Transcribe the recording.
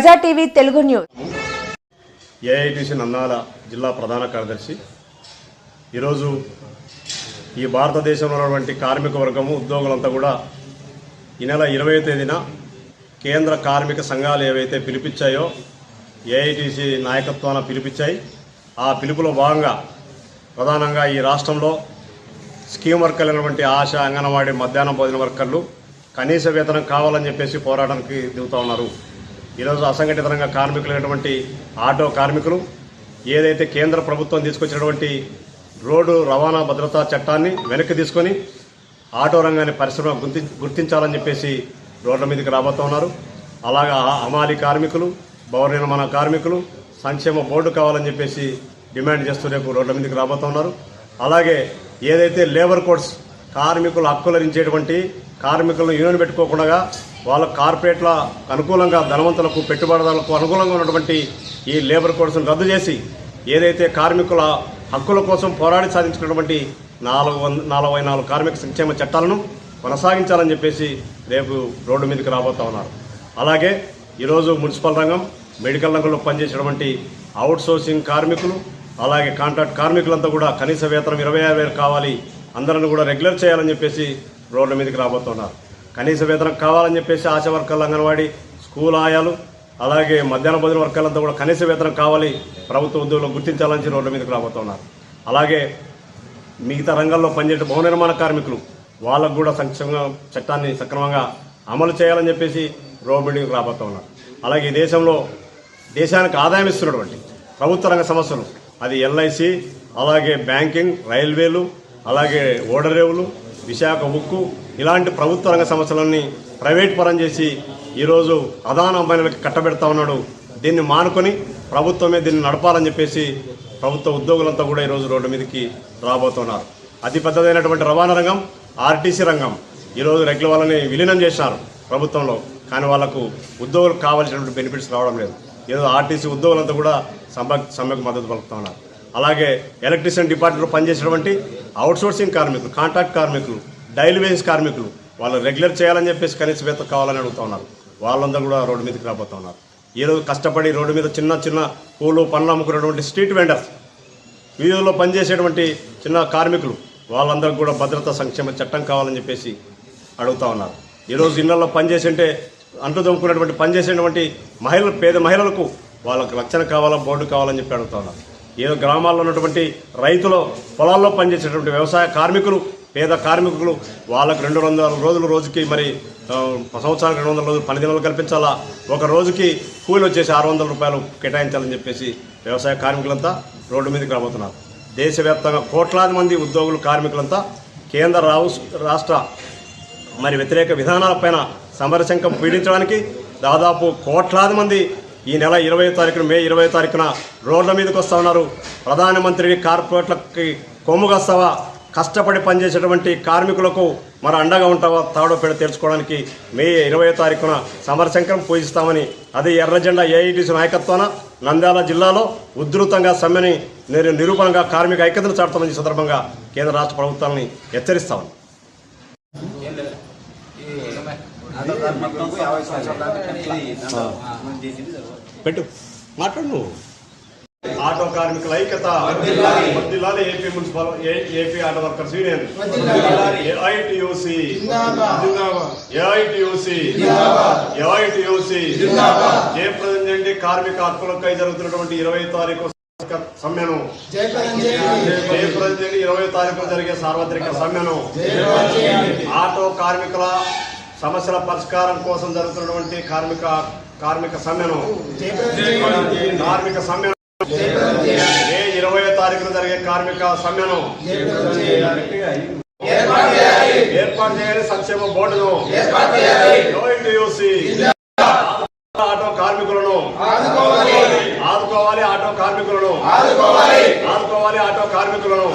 Praja TV Telugu news. AITC Nandyala జిల్లా ప్రధాన కార్యదర్శి. ఈరోజు ఈ భారతదేశంలో ఉన్నటువంటి కార్మిక వర్గము ఉద్యోగులంతా కూడా ఈ నెల ఇరవై తేదీన కేంద్ర కార్మిక సంఘాలు ఏవైతే పిలిపించాయో ఏఐటిసి నాయకత్వాన పిలిపించాయి. ఆ పిలుపులో భాగంగా ప్రధానంగా ఈ రాష్ట్రంలో స్కీమ్ వర్కర్లు అయినటువంటి ఆశ అంగన్వాడీ మధ్యాహ్నం భోజన వర్కర్లు కనీస వేతనం కావాలని చెప్పేసి పోరాటానికి దిగుతూ ఉన్నారు. ఈరోజు అసంఘటిత రంగ కార్మికులైనటువంటి ఆటో కార్మికులు ఏదైతే కేంద్ర ప్రభుత్వం తీసుకొచ్చినటువంటి రోడ్డు రవాణా భద్రతా చట్టాన్ని వెనక్కి తీసుకొని ఆటో రంగాన్ని పరిశ్రమ గుర్తి గుర్తించాలని చెప్పేసి రోడ్ల మీదకి రాబోతూ ఉన్నారు. అలాగా హమాలి కార్మికులు భవన నిర్మాణ కార్మికులు సంక్షేమ బోర్డు కావాలని చెప్పేసి డిమాండ్ చేస్తూ రేపు రోడ్ల మీదకి రాబోతూ ఉన్నారు. అలాగే ఏదైతే లేబర్ కోడ్స్ కార్మికుల హక్కులరించేటువంటి కార్మికులను యూనియన్ పెట్టుకోకుండా వాళ్ళ కార్పొరేట్ల అనుకూలంగా ధనవంతులకు పెట్టుబడిదారులకు అనుకూలంగా ఉన్నటువంటి ఈ లేబర్ కోడ్స్ను రద్దు చేసి ఏదైతే కార్మికుల హక్కుల కోసం పోరాడి సాధించినటువంటి నాలుగు వంద నలభై నాలుగు కార్మిక సంక్షేమ చట్టాలను కొనసాగించాలని చెప్పేసి రేపు రోడ్డు మీదకి రాబోతా ఉన్నారు. అలాగే ఈరోజు మున్సిపల్ రంగం మెడికల్ రంగంలో పనిచేసినటువంటి అవుట్ సోర్సింగ్ కార్మికులు అలాగే కాంట్రాక్ట్ కార్మికులంతా కూడా కనీస వేతనం ఇరవై ఆరు వేలు కావాలి అందరిని కూడా రెగ్యులర్ చేయాలని చెప్పేసి రోడ్ల మీదకి రాబోతున్నారు కనీస వేతనం కావాలని చెప్పేసి ఆశా వర్కర్లు అంగన్వాడీ స్కూల్ ఆయాలు అలాగే మధ్యాహ్న భోజన వర్కర్లంతా కూడా కనీస వేతనం కావాలి ప్రభుత్వ ఉద్యోగులు గుర్తించాలని రోడ్ల మీదకి రాబోతున్నారు. అలాగే మిగతా రంగాల్లో పనిచేసే భవన నిర్మాణ కార్మికులు వాళ్ళకు కూడా సంక్షేమ చట్టాన్ని సక్రమంగా అమలు చేయాలని చెప్పేసి రోడ్ మీటింగ్కి రాబోతా ఉన్నారు అలాగే ఈ దేశంలో దేశానికి ఆదాయం ఇస్తున్నటువంటి ప్రభుత్వ రంగ సంస్థలు అది ఎల్ఐసి అలాగే బ్యాంకింగ్ రైల్వేలు అలాగే ఓడరేవులు విశాఖ ఉక్కు ఇలాంటి ప్రభుత్వ రంగ సంస్థలన్నీ ప్రైవేట్ పరం చేసి ఈరోజు అదాన అమ్మాయిలకి కట్టబెడతా ఉన్నాడు. దీన్ని మానుకొని ప్రభుత్వమే దీన్ని నడపాలని చెప్పేసి ప్రభుత్వ ఉద్యోగులంతా కూడా ఈరోజు రోడ్డు మీదకి రాబోతున్నారు. అతి పెద్దదైనటువంటి రవాణా రంగం ఆర్టీసీ రంగం ఈరోజు రెగ్యులర్ వాళ్ళని విలీనం చేశారు ప్రభుత్వంలో. కానీ వాళ్ళకు ఉద్యోగులకు కావాల్సినటువంటి బెనిఫిట్స్ రావడం లేదు. ఏదో ఆర్టీసీ ఉద్యోగులంతా కూడా సమ్మె సమ్మెకు మద్దతు పలుకుతున్నారు అలాగే ఎలక్ట్రీషియన్ డిపార్ట్మెంట్లో పనిచేసేటువంటి అవుట్సోర్సింగ్ కార్మికులు కాంట్రాక్ట్ కార్మికులు డైలీ వేజ్ కార్మికులు వాళ్ళు రెగ్యులర్ చేయాలని చెప్పేసి కనీస వేతనం కావాలని అడుగుతా ఉన్నారు. వాళ్ళందరూ కూడా రోడ్డు మీదకి రాబోతా ఉన్నారు. ఈరోజు కష్టపడి రోడ్డు మీద చిన్న చిన్న పూలు పండ్లు అమ్ముకునేటువంటి స్ట్రీట్ వెండర్స్ వీధుల్లో పనిచేసేటువంటి చిన్న కార్మికులు వాళ్ళందరికీ కూడా భద్రతా సంక్షేమ చట్టం కావాలని చెప్పేసి అడుగుతా ఉన్నారు. ఈరోజు ఇళ్ళలో పనిచేసింటే అంటు దొమ్ముకున్నటువంటి పనిచేసేటువంటి మహిళలు పేద మహిళలకు వాళ్ళకు రక్షణ కావాలా బోర్డు కావాలని చెప్పి అడుగుతా ఉన్నారు. ఏదో గ్రామాల్లో ఉన్నటువంటి రైతులు పొలాల్లో పనిచేసేటువంటి వ్యవసాయ కార్మికులు పేద కార్మికులు వాళ్ళకు రెండు వందల రోజులు రోజుకి మరి సంవత్సరానికి రెండు వందల రోజులు పని దినాలు కల్పించాలా? ఒక రోజుకి కూలి వచ్చేసి ఆరు వందల రూపాయలు కేటాయించాలని చెప్పేసి వ్యవసాయ కార్మికులంతా రోడ్డు మీదకి రాబోతున్నారు. దేశవ్యాప్తంగా కోట్లాది మంది ఉద్యోగులు కార్మికులంతా కేంద్ర రావు రాష్ట్ర మరి వ్యతిరేక విధానాలపైన సమరశంకం పీడించడానికి దాదాపు కోట్లాది మంది ఈ నెల ఇరవై తారీఖున మే ఇరవై తారీఖున రోడ్ల మీదకి వస్తూ ఉన్నారు. ప్రధానమంత్రి కార్పొరేట్లకి కొమ్ముగస్తావా? కష్టపడి పనిచేసేటువంటి కార్మికులకు మరి అండగా ఉంటావా తాడో పేడ తెరుచుకోవడానికి మే ఇరవై తారీఖున సమరశంకరం పూజిస్తామని అది ఎర్రజెండా ఏఐటీసీ నాయకత్వాన నంద్యాల జిల్లాలో ఉధృతంగా సమ్మెని నిరు- నిరూపణగా కార్మిక ఐక్యతను చాటుతామని సందర్భంగా కేంద్ర రాష్ట్ర ప్రభుత్వాలని హెచ్చరిస్తామని పెట్టు. మాట్లాడు ఆటో కార్మికుల ఐక్యత. వర్ధిల్లాలి AP municipal AP auto workers union. AITUC. AITUC. AITUC. జయప్రదం చేయండి కార్మిక హక్కులకై జరుగుతున్నటువంటి ఇరవై తారీఖు సమ్మెను జయప్రదం చేయండి ఇరవై తారీఖు జరిగే సార్వత్రిక సమ్మెను ఆటో కార్మికుల సమస్యల పరిష్కారం కోసం జరుగుతున్నటువంటి కార్మిక కార్మిక సమ్మెను కార్మిక సమ్మెను మే ఇరవై తారీఖున జరిగే కార్మిక సమ్మెను ఏర్పాటు చేయాలి సంక్షేమ బోర్డును. ఆటో కార్మికులను. ఆదుకోవాలి ఆటో కార్మికులను. ఆదుకోవాలి ఆటో కార్మికులను.